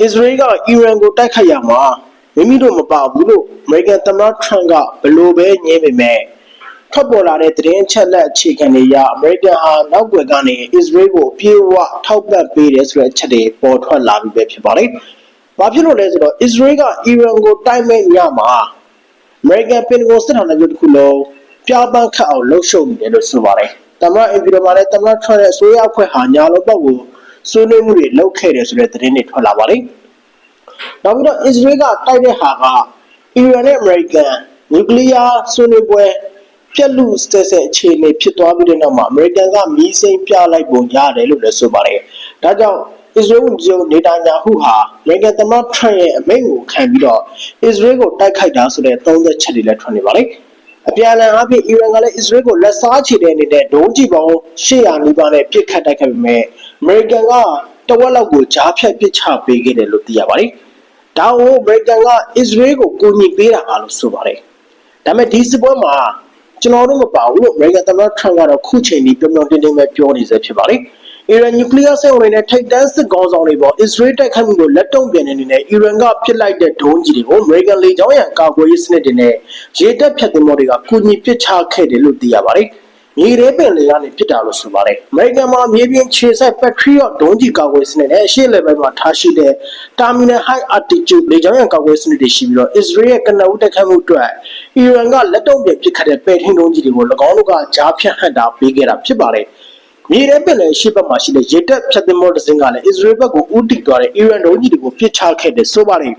အစ္စရေးကအီရန်ကိုတိုက်ခိုက်ရမှာမိမိတို့မပါဘူးလို့အမေရိကန်သမ္မတထရန့်ကဘလို့ပဲညင်းပေမဲ့ထွက်ပေါ်လာတဲ့သတင်းအချက်လက်အခြေခံတွေအရအမေရိကန်ဟာနောက်ွယ်ကနေအစ္စရေးကိုအပြေအဝထောက်ပံ့ပေးတယ်ဆိုတဲ့အချက်တွေပေါ်ထွက်လာပြီးပဲဖြစ်ပါတယ်။ဘာဖြစ်လို့လဲဆိုတော့အစ္စရေးကအီရန်ကိုတိုက်မဲ့ညမှာအမေရိကန်ပင်တဂွန်စစ်ဌာနချုပ်တစ်ခုလုံးပြပန်းခတ်အောင်လှုပ်ရှုပ်နေတယ်လို့ဆိုပါတယ်။သမ္မတအင်ပီရိုမှာလည်းသမ္မတထရန့်ရဲ့အစိုးရအဖွဲ့ဟာညာလုံးပေါက်ကို ဆွေးနွေးမှုတွေလုပ်ခဲ့တယ်ဆိုတဲ့သတင်းတွေထွက်လာပါတယ်။နောက်ပြီးတော့အစ္စရေးကတိုက်တဲ့ဟာကအီရန်နဲ့အမေရိကန်နျူကလ িয়ার ဆွေးနွေးပွဲပြက်လူစတဲ့တဲ့အခြေအနေဖြစ်သွားပြီးတဲ့နောက်မှာအမေရိကန်ကမီးစိမ်းပြလိုက်ပုံရတယ်လို့လည်းဆိုပါတယ်။ဒါကြောင့်အစ္စရေးဝန်ကြီးချုပ်နေတန်ယာဟုဟာအမေရိကန်သမ္မတထရန့်ရဲ့အမိန့်ကိုခံပြီးတော့အစ္စရေးကိုတိုက်ခိုက်တာဆိုတဲ့သုံးသက်ချက်တွေလည်းထွက်နေပါတယ်။ အပြန်အလှန်အပြင်အီရန်ကလည်းအစ္စရေးကိုလက်စားချေတဲ့အနေနဲ့ဒုံးကျည်ပေါင်း800နီးပါးနဲ့ပစ်ခတ်တိုက်ခိုက်ပေမဲ့အမေရိကန်ကတဝက်လောက်ကိုကြားဖြတ်ပစ်ချပေးခဲ့တယ်လို့သိရပါတယ်။ဒါကိုအမေရိကန်ကအစ္စရေးကိုကူညီပေးတာပါလို့ဆိုပါတယ်။ဒါပေမဲ့ဒီစစ်ပွဲမှာကျွန်တော်တို့မပါဘူးလို့အမေရိကန်သမ္မတထရန့်ကတော့ခုချိန်ကြီးပြောပြောတင်းတင်းပဲပြောနေစေဖြစ်ပါတယ်။ အီရန်နျူကလ িয়ার စက်အုံတွေနဲ့ထိပ်တန်းစစ်ကောင်းဆောင်တွေပေါ်အစ္စရေးတိုက်ခိုက်မှုကိုလက်တုံ့ပြန်နေနေတဲ့အီရန်ကပစ်လိုက်တဲ့ဒုံးကြီးတွေကိုအမေရိကန်လေကြောင်းရန်ကာကွယ်ရေးစနစ်တွေနဲ့ရေတပ်ဖြတ်သင်္ဘောတွေကကူညီပစ်ချခဲ့တယ်လို့သိရပါတယ်။မြေရဲပင်လေကနေပစ်တာလို့ဆိုပါတယ်။အမေရိကန်မှာမြေပြင်ခြေဆက် Patriot ဒုံးကြီးကာကွယ်စနစ်နဲ့အရှေ့လေပိုင်းမှာထားရှိတဲ့ Terminal High Altitude လေကြောင်းရန်ကာကွယ်စနစ်တွေရှိပြီးတော့ Israel ရဲ့ကနဦးတိုက်ခိုက်မှုအတွက်အီရန်ကလက်တုံ့ပြန်ပစ်ခတ်တဲ့ပဲ့ထင်းဒုံးကြီးတွေကို၎င်းတို့ကကြားဖြတ်ဟန့်တာပေးခဲ့တာဖြစ်ပါတယ်။ မြေရဲပင်လေရှေ့ဘက်မှာရှိတဲ့ရေတပ်ဖြတ်သင်္ဘောတစ်စင်းကလည်း Israel ဘက်ကိုဦးတည်သွားတဲ့အီရန်ဒုံးကြီးတွေကိုပစ်ချခဲ့တယ်ဆိုပါတယ်။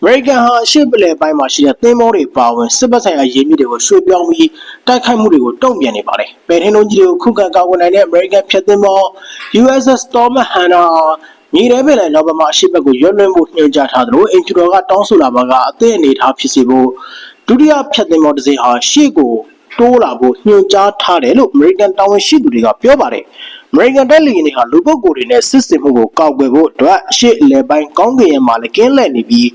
အမေရိကန်ဟာအရှေ့ပလယ်ပိုင်းမှာရှိတဲ့သင်းမောတွေပါဝင်စစ်ဘက်ဆိုင်ရာရင်းမြစ်တွေကိုရွှေ့ပြောင်းပြီးတိုက်ခိုက်မှုတွေကိုတုံ့ပြန်နေပါတယ်။ပယ်ထင်းလုံးကြီးတွေကိုခုခံကာကွယ်နိုင်တဲ့အမေရိကန်ဖျက်သင်းမော USS Thomas Hanna မြေထဲပင်လယ်နောက်ဘက်မှာအရှေ့ဘက်ကိုရွတ်လွှင့်မှုညွှန်ကြားထားသလိုအင်ဂျူတော်ကတောင်းဆိုလာပါကအသည့်အနေထားဖြစ်စေဖို့ဒုတိယဖျက်သင်းမောတစ်စိမ်ဟာရှေ့ကို တိုးလာဖို့ညွှန်ကြားထားတယ်လို့အမေရိကန်တာဝန်ရှိသူတွေကပြောပါတယ်။အမေရိကန်တပ်လီတွေဟာလူပုဂ္ဂိုလ်တွေနဲ့စစ်စင်မှုကိုကောက်ွယ်ဖို့အတွက်အရှိအလဲပိုင်းကောင်းကင်ရဲ့မှာလည်းကင်းလှည့်နေပြီး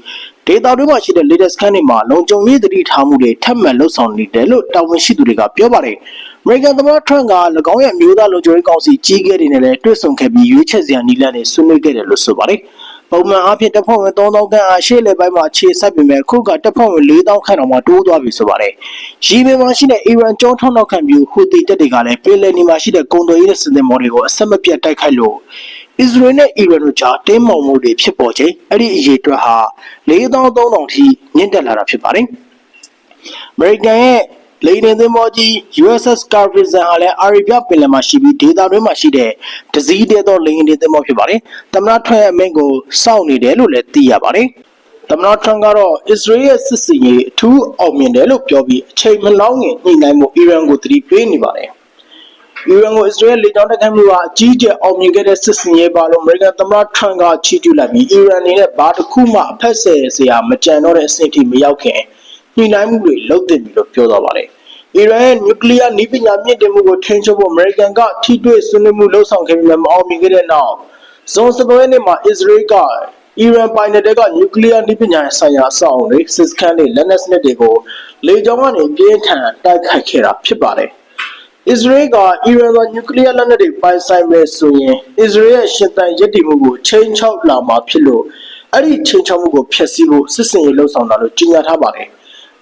ဒေတာတွေမှာရှိတဲ့ latest scan တွေမှာလုံခြုံရေးသတိထားမှုတွေထပ်မံလှုပ်ဆောင်နေတယ်လို့တာဝန်ရှိသူတွေကပြောပါတယ်။အမေရိကန်သမ္မတထရန့်က၎င်းရဲ့အမျိုးသားလုံခြုံရေးကောင်စီကြီးကဲတွေနဲ့လည်းတွေ့ဆုံခဲ့ပြီးရွေးချယ်စရာနည်းလမ်းတွေဆွေးနွေးခဲ့တယ်လို့ဆိုပါတယ်။ ပုံမှန်အားဖြင့်တပ်ဖွဲ့ဝင်3000ခန့်အားရှေ့လေပိုင်းမှာအခြေစိုက်ပေမဲ့ခုကတပ်ဖွဲ့ဝင်4000ခန့်တောင်မှတိုးသွားပြီဆိုပါတယ်။ရီမင်မှာရှိတဲ့အီရန်ကျောထောက်နောက်ခံပြုဟူတီတပ်တွေကလည်းပင်လယ်နီမှာရှိတဲ့ကုန်သွယ်ရေးနဲ့စစ်သည်မော်တွေကိုအဆက်မပြတ်တိုက်ခိုက်လို့အစ္စရေးနဲ့အီရန်တို့ကြားတင်းမာမှုတွေဖြစ်ပေါ်ချိန်အဲ့ဒီအရေးအတွက်ဟာ4300ထိမြင့်တက်လာတာဖြစ်ပါတယ်။ American ရဲ့ လေယာဉ်သင်္ဘောကြီး USS Carl Vinson ဟာလည်းအာရေဗျပင်လယ်မှာရှိပြီးဒေသတွင်းမှာရှိတဲ့ဒဇီးတဲသောလေယာဉ်သင်္ဘောဖြစ်ပါတယ်။သမ္မတထွန်းရဲ့အမိန့်ကိုစောင့်နေတယ်လို့လည်းသိရပါတယ်။သမ္မတထရန့်ကတော့အစ္စရေးရဲ့စစ်စင်ရေးအထူးအောင်မြင်တယ်လို့ပြောပြီးအချိန်မလောင်းငင်ညှိနှိုင်းမှုအီရန်ကိုတတိပေးနေပါတယ်။အီရန်ကိုအစ္စရေးလေကြောင်းတိုက်ခိုက်မှုကအကြီးအကျယ်အောင်မြင်ခဲ့တဲ့စစ်စင်ရေးပါလို့အမေရိကန်သမ္မတထရန့်ကချီးကျူးလိုက်ပြီးအီရန်အနေနဲ့ဘာတစ်ခုမှအဖက်ဆယ်စရာမကြံတော့တဲ့အဆင့်ထိမရောက်ခင် ညှိနှိုင်းမှုတွေလုပ်တင်ပြီလို့ပြောသွားပါတယ်။အီရန်ရဲ့နျူကလ িয়ার နည်းပညာမြင့်တင်မှုကိုထိန်းချုပ်ဖို့အမေရိကန်ကထိတွေ့ဆွေးနွေးမှုလှုပ်ဆောင်ခဲ့ပြီးမှမအောင်မြင်ခဲ့တဲ့နောက်ဇွန်17ရက်နေ့မှာအစ္စရေးကအီရန်ပိုင်နယ်တဲကနျူကလ িয়ার နည်းပညာဆိုင်ရာအဆောက်အုံတွေစစ်စခန်းတွေလက်နက်စနစ်တွေကိုလေကြောင်းကနေပြင်းထန်တိုက်ခိုက်ခဲ့တာဖြစ်ပါတယ်။အစ္စရေးကအီရန်ကနျူကလ িয়ার လက်နက်တွေပိုင်ဆိုင်မယ်ဆိုရင်အစ္စရေးရဲ့ရှင်သန်ရည်တည်မှုကိုချိန်ချောက်လာမှာဖြစ်လို့အဲ့ဒီချိန်ချောက်မှုကိုဖျက်ဆီးဖို့စစ်စင်ရေးလှုံ့ဆော်တာလို့ကြေညာထားပါတယ်။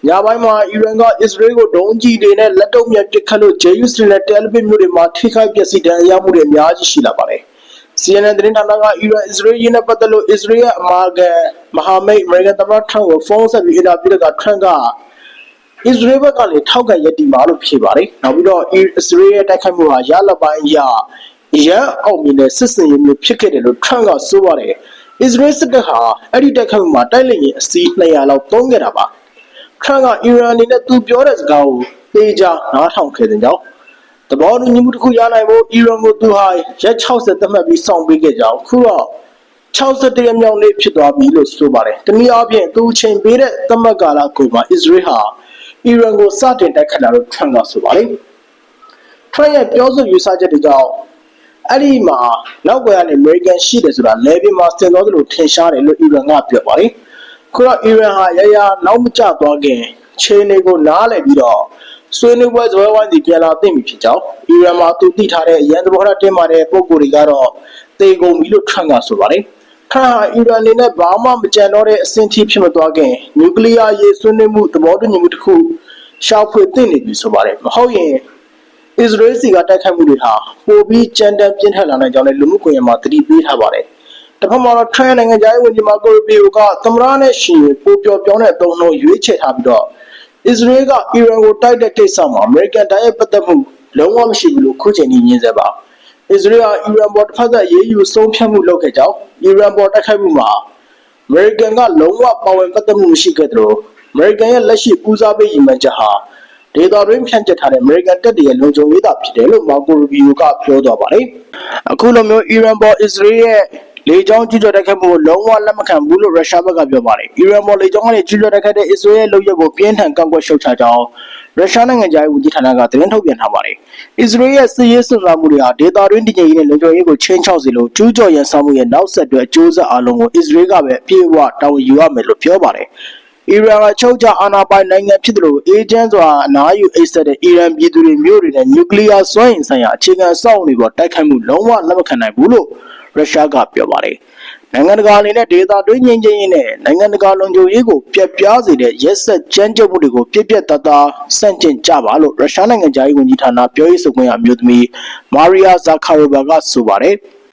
ညပိုင်းမှာအီရန်ကအစ္စရေးကိုဒုံးကြီးတွေနဲ့လက်တုံ့ပြန်ပစ်ခတ်လို့ဂျေယူစလင်နဲ့တယ်လီဗစ်မြို့တွေမှာထိခိုက်ပျက်စီးဒဏ်ရာရမှုတွေအများကြီးရှိလာပါတယ်။ CNN သတင်းဌာနကအီရန်အစ္စရေးရေးနဲ့ပတ်သက်လို့အစ္စရေးရဲ့အမာခံမဟာမိတ်အမေရိကန်သမ္မတထရန့်ကိုဖုန်းဆက်ပြီးအင်တာဗျူးတဲ့ကထရန့်ကအစ္စရေးဘက်ကလည်းထောက်ခံရည်တည်မှာလို့ဖြေပါတယ်။နောက်ပြီးတော့အစ္စရေးရဲ့တိုက်ခိုက်မှုဟာရလပိုင်းအရရန်အောင်မြင်တဲ့စစ်စင်ရေးမျိုးဖြစ်ခဲ့တယ်လို့ထရန့်ကဆိုပါတယ်။အစ္စရေးစစ်တပ်ဟာအဲ့ဒီတိုက်ခိုက်မှုမှာတိုက်လေရင်အစီး200လောက်သုံးခဲ့တာပါ။ ထရန့်ကအီရန်အနေနဲ့သူပြောတဲ့စကားကိုသေချာနားထောင်ခဲ့တဲ့ကြောင့်သဘောတူညီမှုတစ်ခုရနိုင်ဖို့အီရန်ကိုသူဟာရက်60သတ်မှတ်ပြီးစောင့်ပေးခဲ့ကြအောင်ခုတော့61ရက်မြောက်နေ့ဖြစ်သွားပြီလို့ဆိုပါတယ်။တနည်းအားဖြင့်သူအချိန်ပေးတဲ့သတ်မှတ်ကာလကိုမှအစ္စရေးဟာအီရန်ကိုစတင်တိုက်ခတ်လာလို့ထရန့်ကဆိုပါတယ်ထရန့်ရဲ့ပြောဆိုယူဆချက်တွေကြောင့်အဲ့ဒီမှာနောက်ကွယ်ကနေအမေရိကန်ရှိတယ်ဆိုတာလေဗီမှာစင်တော်တယ်လို့ထင်ရှားတယ်လို့အီရန်ကပြောပါတယ် ခုတော့အီရန်ဟာရရနောက်မကျသွားခင်ခြေနေကိုနားလည်ပြီးတော့ဆွေးနွေးပွဲဇပွဲဝိုင်းစီပြန်လာသိပြီဖြစ်ကြောင်းအီရန်မှာသူသိထားတဲ့အရန်သဘောထားတင်းမာတဲ့ပုံကိုယ်တွေကတော့တေကုန်ပြီလို့ထရန့်ကဆိုပါတယ်ခါအီရန်အနေနဲ့ဘာမှမကြံတော့တဲ့အဆင့်ထိဖြစ်မသွားခင်နျူကလ িয়ার ရေးဆွေးနွေးမှုသဘောတူညီမှုတစ်ခုရှာဖွေသင့်နေပြီဆိုပါတယ်မဟုတ်ရင်အစ္စရေးစီကတိုက်ခိုက်မှုတွေဟာပိုပြီးကြမ်းတမ်းပြင်းထန်လာနိုင်ကြောင်းလည်းလူမှုကွန်ရက်မှာသတိပေးထားပါတယ် တစ်ဖက်မှာတော့ Trend နိုင်ငံခြားရေးဝန်ကြီးမာကိုရိုဘီယိုကသမရနဲ့ရှင်ပိုပျော်ပြောင်းတဲ့အသုံးနှုန်းရွေးချယ်ထားပြီးတော့အစ္စရေးကအီရန်ကိုတိုက်တဲ့ကိစ္စမှာအမေရိကန်တိုက်ရိုက်ပတ်သက်မှုလုံးဝမရှိဘူးလို့ခုချိန်ကြီးညင်းစေပါအစ္စရေးကအီရန်ပေါ်တစ်ဖက်သက်ရေးယူဆုံးဖြတ်မှုလုပ်ခဲ့ကြောင်းအီရန်ပေါ်တိုက်ခိုက်မှုမှာအမေရိကန်ကလုံးဝပါဝင်ပတ်သက်မှုမရှိခဲ့သလိုအမေရိကန်ရဲ့လက်ရှိဦးစားပေးရည်မှန်းချက်ဟာဒေတာတွင်ဖြန့်ကျက်ထားတဲ့ American တပ်တွေရဲ့လုံခြုံရေးသာဖြစ်တယ်လို့မာကိုရူဘီယိုကပြောသွားပါတယ်။အခုလိုမျိုးအီရန်ပေါ်အစ္စရေးရဲ့ လေကြောင်းကျူးကျော်တိုက်ခိုက်မှုကိုလုံးဝလက်မခံဘူးလို့ရုရှားဘက်ကပြောပါတယ်။အီရန်ပေါ်လေကြောင်းကနေကျူးကျော်တိုက်ခိုက်တဲ့အစ္စရေးရဲ့လုပ်ရပ်ကိုပြင်းထန်ကန့်ကွက်ရှုတ်ချကြောင်းရုရှားနိုင်ငံသားဝန်ကြီးဌာနကသတင်းထုတ်ပြန်ထားပါတယ်။အစ္စရေးရဲ့စစ်ရေးစွမ်းဆောင်မှုတွေဟာဒေတာတွင်တည်ငြိမ်ရေးနဲ့လုံခြုံရေးကိုချင်းချောက်စေလို့ကျူးကျော်ရန်ဆောင်မှုရဲ့နောက်ဆက်တွဲအကျိုးဆက်အလုံးကိုအစ္စရေးကပဲအပြည့်အဝတာဝန်ယူရမယ်လို့ပြောပါတယ်။အီရန်ကချုပ်ချအာဏာပိုင်နိုင်ငံဖြစ်တယ်လို့အေဂျင့်စွာအနားယူအိတ်ဆက်တဲ့အီရန်ပြည်သူတွေမျိုးတွေနဲ့နျူကလ িয়ার စွမ်းအင်ဆိုင်ရာအခြေခံအဆောက်အအုံတွေပေါ်တိုက်ခိုက်မှုလုံးဝလက်မခံနိုင်ဘူးလို့ ရုရှားကပြောပါတယ်။နိုင်ငံတကာအနေနဲ့ဒေသတွင်းငြိမ်းချမ်းရေးနဲ့နိုင်ငံတကာလုံခြုံရေးကိုပြက်ပြားစေတဲ့ရက်ဆက်ကြမ်းကြုတ်မှုတွေကိုပြည့်ပြည့်တသားဆန့်ကျင်ကြပါလို့ရုရှားနိုင်ငံသားရေးဝန်ကြီးဌာနပြောရေးဆိုခွင့်အမျိုးသမီးမာရီယာဇာခါရိုဘာကဆိုပါတယ်။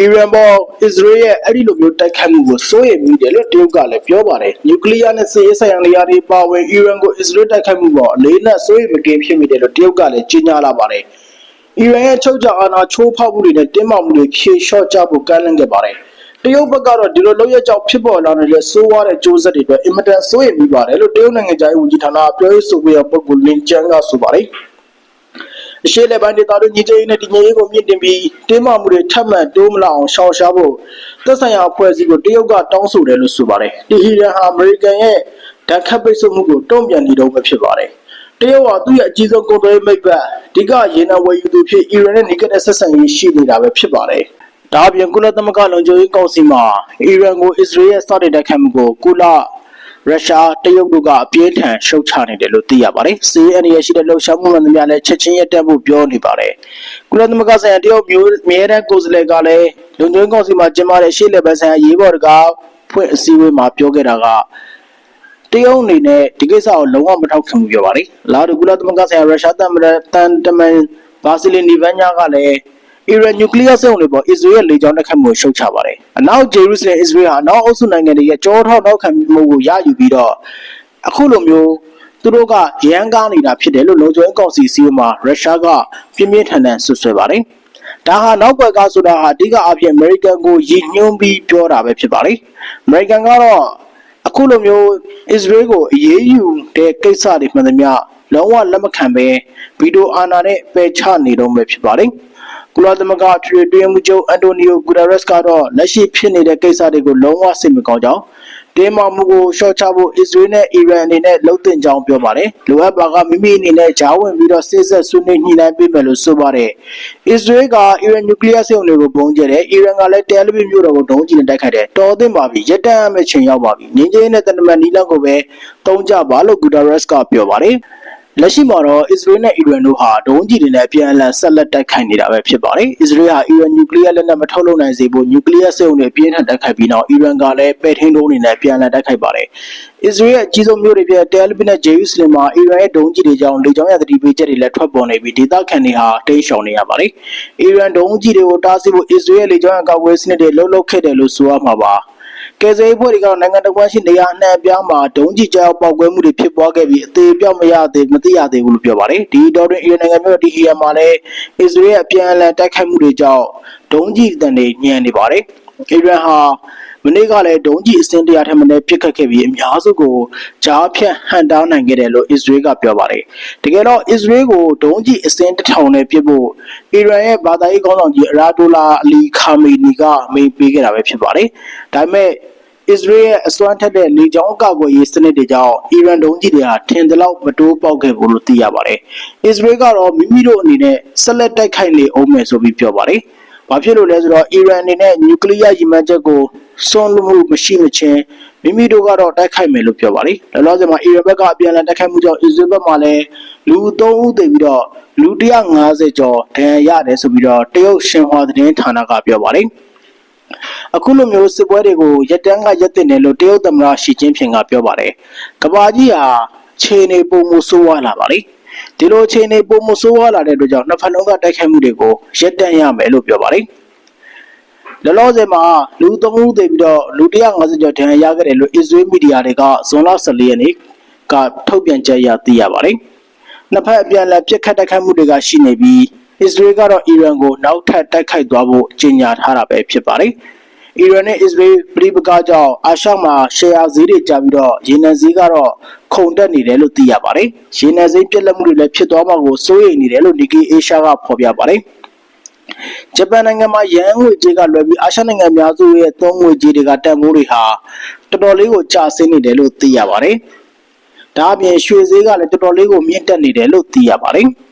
အီရန်ပေါ်အစ္စရေးရဲ့အဲ့ဒီလိုမျိုးတိုက်ခိုက်မှုကိုစိုးရိမ်မိတယ်လို့တရုတ်ကလည်းပြောပါတယ်နျူကလ িয়ার နဲ့စစ်ရေးဆိုင်ရာနေရာတွေပါဝင်အီရန်ကိုအစ္စရေးတိုက်ခိုက်မှုပေါ်အလေးနက်စိုးရိမ်မကင်းဖြစ်မိတယ်လို့တရုတ်ကလည်းကြေညာလာပါတယ် အီရန်ရဲ့ချုပ်ချအာဏာချိုးဖောက်မှုတွေနဲ့တင်းမာမှုတွေဖြေလျှော့ကြဖို့ကမ်းလှမ်းခဲ့ပါတယ်တရုတ်ဘက်ကတော့ဒီလိုလုပ်ရကြောင့်ဖြစ်ပေါ်လာတဲ့ဆိုးဝါးတဲ့ကြိုးဆက်တွေအတွက်အင်မတန်စိုးရိမ်မိပါတယ်လို့တရုတ်နိုင်ငံသားဝန်ကြီးဌာနပြောရေးဆိုခွင့်ရပုဂ္ဂိုလ်လင်ကျန်းကဆိုပါတယ်။အရှေ့လက်ပိုင်းဒေသတွင်းညီကျရေးနဲ့တည်ငြိမ်ရေးကိုမြင့်တင်ပြီးတင်းမာမှုတွေထပ်မံတိုးမလာအောင်ရှောင်ရှားဖို့သက်ဆိုင်ရာအဖွဲ့အစည်းကိုတရုတ်ကတောင်းဆိုတယ်လို့ဆိုပါတယ်။ဒီဟီရန်ဟာအမေရိကန်ရဲ့ဓာတ်ခတ်ပိတ်ဆို့မှုကိုတုံ့ပြန်နေတော့ပဲဖြစ်ပါတယ်။ တရုတ်ဟာသူ့ရဲ့အကြီးဆုံးကုန်သွယ်မိတ်ဘက်အဓိကရေနံဝယ်ယူသူဖြစ်အီရန်နဲ့နေကတဲ့ဆက်ဆံရေးရှိနေတာပဲဖြစ်ပါတယ်။ဒါအပြင်ကုလသမဂ္ဂလုံခြုံရေးကောင်စီမှာအီရန်ကိုအစ္စရေးရဲ့စတင်တိုက်ခိုက်မှုကိုကုလရုရှားတရုတ်တို့ကအပြင်းထန်ရှုတ်ချနေတယ်လို့သိရပါတယ်။စီးအန်ရရှိတဲ့လှုပ်ရှားမှုမှန်သမျှလည်းချက်ချင်းရပ်တန့်ဖို့ပြောနေပါတယ်။ကုလသမဂ္ဂဆိုင်ရာတရုတ်မျိုးမြဲတဲ့ကိုယ်စားလှယ်ကလည်းလုံခြုံရေးကောင်စီမှာကျင်းပတဲ့ရှေ့လက်ပိုင်းဆိုင်ရာရေးပေါ်တကားဖွင့်အစည်းအဝေးမှာပြောခဲ့တာက တရုတ်အနေနဲ့ဒီကိစ္စကိုလုံးဝမထောက်ခံဘူးပြောပါတယ်။လာဒူကုလသမဂ္ဂဆိုင်ရာရုရှားတမန်တန်တမန်ဘာစီလီနီဗန်ညာကလည်းအီရန်နျူကလ িয়ার စက်ရုံတွေပေါ်အစ္စရေးရဲ့လေကြောင်းတိုက်ခိုက်မှုကိုရှုတ်ချပါတယ်။အနောက်ဂျေရုဆလင်အစ္စရေးဟာအနောက်အုပ်စုနိုင်ငံတွေရဲ့ကြောထောက်နောက်ခံမှုကိုရယူပြီးတော့အခုလိုမျိုးသူတို့ကရန်ကားနေတာဖြစ်တယ်လို့လုံခြုံရေးကောင်စီစီးမှာရုရှားကပြင်းပြင်းထန်ထန်ဆွဆွဲပါတယ်။ဒါဟာနောက်ွယ်ကားဆိုတာဟာအဓိကအဖြစ်အမေရိကန်ကိုရည်ညွှန်းပြီးပြောတာပဲဖြစ်ပါလေ။အမေရိကန်ကတော့ အခုလိုမျိုးအစ္စရေးကိုအရေးယူတဲ့ကိစ္စတွေမှန်သမျှလုံးဝလက်မခံဘဲဗီဒီယိုအာဏာနဲ့ပယ်ချနေတော့မယ်ဖြစ်ပါတယ်။ကုလသမဂ္ဂထွေထွေမှုချုပ်အန်တိုနီယိုဂူဒါရက်စ်ကတော့လက်ရှိဖြစ်နေတဲ့ကိစ္စတွေကိုလုံးဝစိတ်မကောင်းကြောင်း တင်းမာမှုကိုရှော့ချဖို့အစ္စရေးနဲ့အီရန်အနေနဲ့လှုပ်တင်ကြောင်းပြောပါတယ်။လိုအပ်ပါကမိမိအနေနဲ့ဂျားဝင်ပြီးတော့စစ်ဆက်ဆွေးနွေးညှိနှိုင်းပေးမယ်လို့ဆိုပါတယ်။အစ္စရေးကအီရန်နျူကလ িয়ার စစ်အုံတွေကိုပုံကျတယ်။အီရန်ကလည်းတယ်လီဗီမြို့တော်ကိုဒုံးကျည်နဲ့တိုက်ခိုက်တယ်။တော်သင့်ပါပြီ။ရက်တမ်းအမယ့်ချိန်ရောက်ပါပြီ။ငင်းချင်းနဲ့တန်တမန်နီလန်ကိုပဲတုံးကြပါလို့ဂူဒါရက်စ်ကပြောပါတယ်။ လက်ရှိမှာတော့အစ္စရေးနဲ့အီရန်တို့ဟာဒုံးကျည်တွေနဲ့အပြန်အလှန်ဆက်လက်တိုက်ခိုက်နေတာပဲဖြစ်ပါတယ်။အစ္စရေးဟာအီရန်နျူကလ িয়ার လက်နက်မထုတ်လုပ်နိုင်စေဖို့နျူကလ িয়ার စက်အုံတွေအပြင်းထန်တိုက်ခိုက်ပြီးနောက်အီရန်ကလည်းပဲ့ထင်းဒုံးတွေနဲ့ပြန်လည်တိုက်ခိုက်ပါတယ်။အစ္စရေးရဲ့အကြီးဆုံးမြို့တွေဖြစ်တဲ့တယ်လီဗီနဲ့ဂျေရုဆလင်မှာအီရန်ရဲ့ဒုံးကျည်တွေကြောင့်လေကြောင်းရသတိပေးချက်တွေလည်းထွက်ပေါ်နေပြီးဒေသခံတွေဟာတိတ်ရှောင်နေရပါတယ်။အီရန်ဒုံးကျည်တွေကိုတားဆီးဖို့အစ္စရေးရဲ့လေကြောင်းရန်ကာကွယ်စနစ်တွေလှုပ်လှုပ်ခဲ့တယ်လို့ဆိုရမှာပါ။ ကယ်ဆယ်ရေးဖွဲ့တွေကနိုင်ငံတော်ဝန်ရှိနေရာအနှံ့အပြားမှာဒုံးကျည်ကြောက်ပေါက်ကွဲမှုတွေဖြစ်ပွားခဲ့ပြီးအသေးပြောက်မရသေးမသိရသေးဘူးလို့ပြောပါတယ်ဒီတော့တွင်အီရန်နိုင်ငံမြို့ဒီဟီယန်မှာလည်းအစ္စရေးအပြန်အလှန်တိုက်ခိုက်မှုတွေကြောင့်ဒုံးကျည်တန်တွေညံနေပါတယ် အီရန်ဟာမနေ့ကလည်းဒုံးကျည်အစင်းတရားထက်မနည်းပြစ်ခတ်ခဲ့ပြီးအများစုကိုဂျားဖြတ်ဟန်တားနိုင်ခဲ့တယ်လို့အစ္စရေးကပြောပါတယ်။တကယ်တော့အစ္စရေးကိုဒုံးကျည်အစင်းတစ်ထောင်နဲ့ပြစ်ဖို့အီရန်ရဲ့ဘာသာရေးခေါင်းဆောင်ကြီးအရာဒိုလာအလီခါမီနီကမိန့်ပေးခဲ့တာပဲဖြစ်ပါတယ်။ဒါပေမဲ့အစ္စရေးရဲ့အစွမ်းထက်တဲ့လေကြောင်းကာကွယ်ရေးစနစ်တွေကြောင့်အီရန်ဒုံးကျည်တွေဟာထင်သလောက်မတိုးပေါက်ခဲ့ဘူးလို့သိရပါတယ်။အစ္စရေးကတော့မိမိတို့အနေနဲ့ဆက်လက်တိုက်ခိုက်နေအောင်မယ်ဆိုပြီးပြောပါတယ်။ ဘာဖြစ်လို့လဲဆိုတော့အီရန်အနေနဲ့နျူကလ িয়ার ရည်မှန်းချက်ကိုစွန့်လွတ်မှုမရှိမချင်းမိမိတို့ကတော့တိုက်ခိုက်မယ်လို့ပြောပါတယ်။လောလောဆယ်မှာအီရန်ဘက်ကအပြန်အလှန်တိုက်ခိုက်မှုကြောင့်အစ္စရေးဘက်မှာလည်းလူ3ဦးသေပြီးတော့လူ150ကျော်ဒဏ်ရာရတယ်ဆိုပြီးတော့တရုတ်ရှင်ဟွာသတင်းဌာနကပြောပါတယ်။အခုလိုမျိုးစစ်ပွဲတွေကိုရက်တန်းကရက်တင်တယ်လို့တရုတ်သမ္မတရှီကျင်းဖျင်ကပြောပါတယ်။ကဘာကြီးဟာခြေနေပုံမှုဆိုးဝါးလာပါလေ။ ဒီလိုခြေနေပုံမှုဆိုးဝါးလာတဲ့အတွက်ကြောင့်နှစ်ဖက်လုံးကတိုက်ခိုက်မှုတွေကိုရက်တန်းရမယ်လို့ပြောပါတယ်။လောလောဆယ်မှာလူ3ဦးသေပြီးတော့လူ150ကျော်ဒဏ်ရာရခဲ့တယ်လို့အစ္စရေးမီဒီယာတွေကဇွန်လ14ရက်နေ့ကထုတ်ပြန်ချက်အရသိရပါတယ်။နှစ်ဖက်အပြန်အလှန်ပြစ်ခတ်တိုက်ခိုက်မှုတွေကရှိနေပြီးအစ္စရေးကတော့အီရန်ကိုနောက်ထပ်တိုက်ခိုက်သွားဖို့ကြေညာထားတာပဲဖြစ်ပါတယ်။အီရန်နဲ့အစ္စရေးပြည်ပကကြောင့်အာရှမှာရှယ်ယာဈေးတွေကျပြီးတော့ရေနံဈေးကတော့ ခုန်တက်နေတယ်လို့သိရပါတယ်။ရေနံဈေးပြက်လက်မှုတွေလည်းဖြစ်သွားမှာကိုစိုးရိမ်နေတယ်လို့ Nikkei Asia ကဖော်ပြပါတယ်။ဂျပန်နိုင်ငံမှာယန်းငွေကြေးကလွယ်ပြီးအာရှနိုင်ငံအများစုရဲ့သုံးငွေကြေးတွေကတန်ဖိုးတွေဟာတော်တော်လေးကိုကျဆင်းနေတယ်လို့သိရပါတယ်။ဒါအပြင်ရွှေဈေးကလည်းတော်တော်လေးကိုမြင့်တက်နေတယ်လို့သိရပါတယ်။